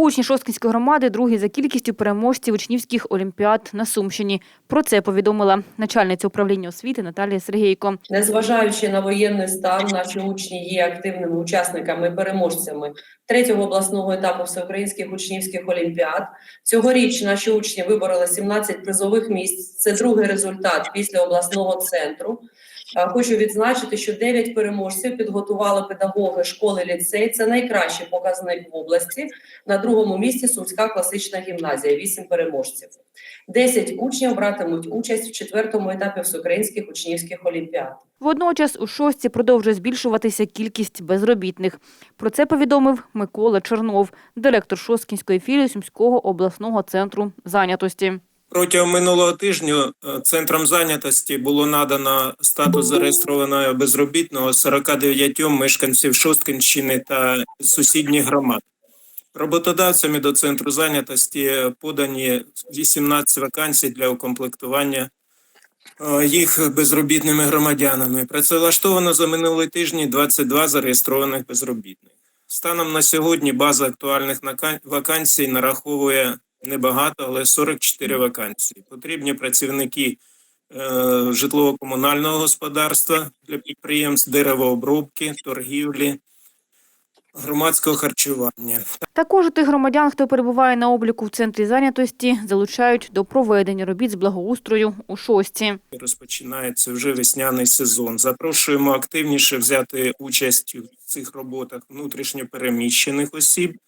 Учні Шосткинської громади другі за кількістю переможців учнівських олімпіад на Сумщині. Про це повідомила начальниця управління освіти Наталія Сергійко. Незважаючи на воєнний стан, наші учні є активними учасниками і переможцями третього обласного етапу всеукраїнських учнівських олімпіад. Цьогоріч наші учні вибороли 17 призових місць. Це другий результат після обласного центру. А, Хочу відзначити, що 9 переможців підготували педагоги школи ліцей. Це найкращий показник в області. На другому місці Сумська класична гімназія 8 переможців. 10 учнів братимуть участь в четвертому етапі всеукраїнських учнівських олімпіад. Водночас у шостці продовжує збільшуватися кількість безробітних. Про це повідомив Микола Чернов, директор Шосткінської філії Сумського обласного центру зайнятості. Протягом минулого тижня е, центром зайнятості було надано статус зареєстрованого безробітного 49 мешканців Шосткинщини та сусідніх громад. Роботодавцями до центру зайнятості подані 18 вакансій для укомплектування е, їх безробітними громадянами. Працевлаштовано за минулий тиждень 22 зареєстрованих безробітних. Станом на сьогодні база актуальних вакансій нараховує небагато, але 44 вакансії. Потрібні працівники е, житлово-комунального господарства для підприємств деревообробки, торгівлі, громадського харчування. Також тих громадян, хто перебуває на обліку в центрі зайнятості, залучають до проведення робіт з благоустрою у шостці. Розпочинається вже весняний сезон. Запрошуємо активніше взяти участь у цих роботах внутрішньопереміщених осіб.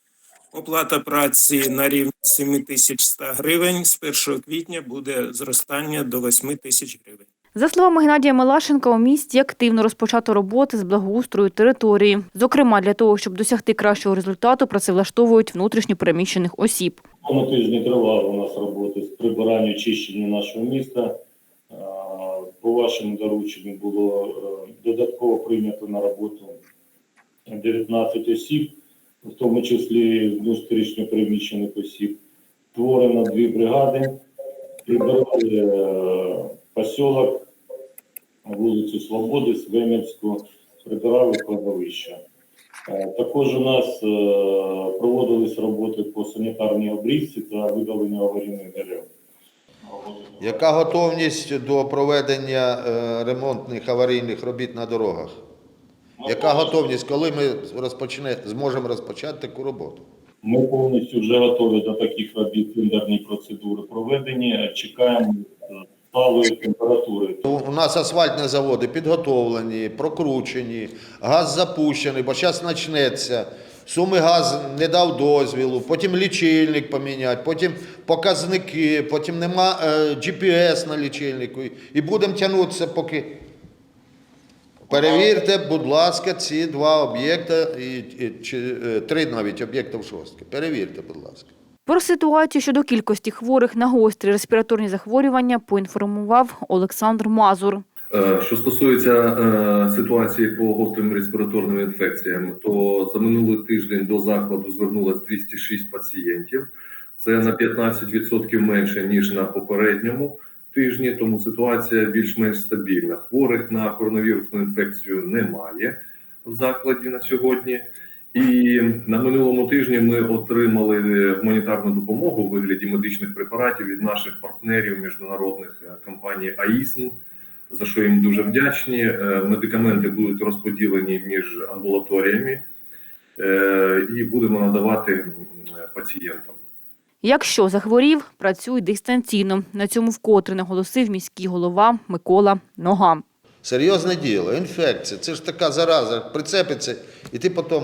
Оплата праці на рівні 7100 гривень. З 1 квітня буде зростання до 8 тисяч гривень. За словами Геннадія Милашенка, у місті активно розпочато роботи з благоустрою території. Зокрема, для того, щоб досягти кращого результату, працевлаштовують внутрішньо переміщених осіб. Цьому тижні тривали у нас роботи з прибирання очищення нашого міста. По вашому дорученню було е, додатково прийнято на роботу 19 осіб, в тому числі внутрішньо переміщених осіб. Створено дві бригади, прибирали е, посілок, вулицю Свободи, Свемівську, прибирали кладовища. Е, Також у нас е, проводились роботи по санітарній обрізці та видаленню аварійних дерев. Яка готовність до проведення ремонтних аварійних робіт на дорогах? Яка готовність, коли ми розпочне, зможемо розпочати таку роботу? Ми повністю вже готові до таких робіт тендерні процедури проведені. Чекаємо е, сталої температури. У нас асфальтні заводи підготовлені, прокручені, газ запущений, бо зараз почнеться. Суми газ не дав дозвілу, потім лічильник поміняти, потім показники, потім нема е, GPS на лічильнику. І будемо тягнутися поки. Перевірте, будь ласка, ці два об'єкти, і, і, чи, е, три навіть об'єкти в шостки. Перевірте, будь ласка. Про ситуацію щодо кількості хворих на гострі респіраторні захворювання поінформував Олександр Мазур. Е, Що стосується е, ситуації по гострим респіраторним інфекціям, то за минулий тиждень до закладу звернулось 206 пацієнтів. Це на 15% менше ніж на попередньому тижні. Тому ситуація більш-менш стабільна. Хворих на коронавірусну інфекцію немає в закладі на сьогодні. І на минулому тижні ми отримали гуманітарну допомогу у вигляді медичних препаратів від наших партнерів міжнародних е, компаній АІСН за що їм дуже вдячні. Е, Медикаменти будуть розподілені між амбулаторіями е, і будемо надавати пацієнтам. Якщо захворів, працюй дистанційно. На цьому вкотре наголосив міський голова Микола Нога. Серйозне діло, інфекція. Це ж така зараза, прицепиться, і ти потім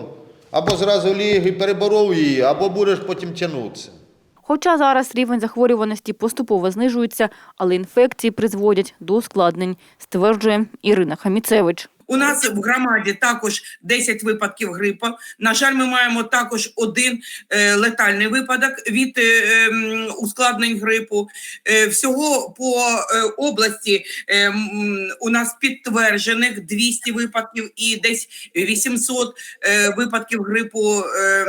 або зразу ліг і переборов її, або будеш потім тягнутися. Хоча зараз рівень захворюваності поступово знижується, але інфекції призводять до ускладнень, стверджує Ірина Хаміцевич. У нас в громаді також 10 випадків грипу. На жаль, ми маємо також один е, летальний випадок від е, ем, ускладнень грипу. Е, всього по е, області е, у нас підтверджених 200 випадків і десь 800 е, випадків грипу е,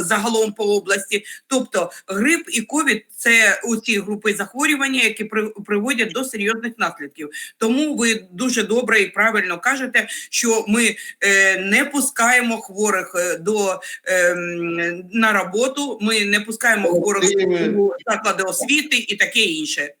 загалом по області. Тобто грип і ковід це усі групи захворювання, які при- приводять до серйозних наслідків. Тому ви дуже добре і правильно кажете, кажете, що ми е, не пускаємо хворих е, до е, на роботу, ми не пускаємо хворих до заклади освіти і таке інше.